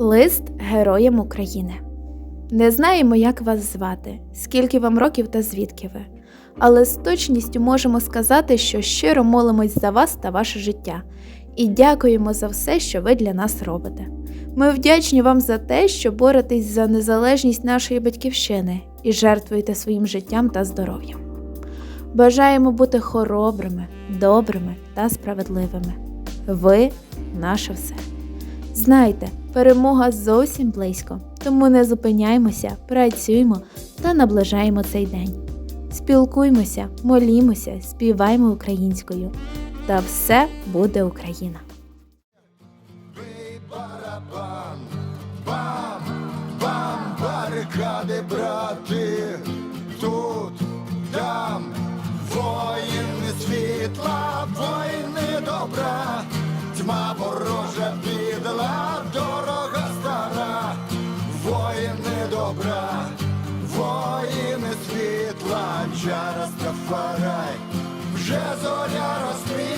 Лист Героям України. Не знаємо, як вас звати, скільки вам років та звідки ви, але з точністю можемо сказати, що щиро молимось за вас та ваше життя і дякуємо за все, що ви для нас робите. Ми вдячні вам за те, що боретесь за незалежність нашої батьківщини і жертвуєте своїм життям та здоров'ям. Бажаємо бути хоробрими, добрими та справедливими. Ви наше все. Знайте, перемога зовсім близько, тому не зупиняймося, працюємо та наближаємо цей день. Спілкуймося, молімося, співаймо українською. Та все буде Україна! Барабан, бам, бам, барикади, брати, тут, там, воїни світла, воїни добра, тьма ворожа добра, воїни світла, чара скафарай, вже зоря розквітла.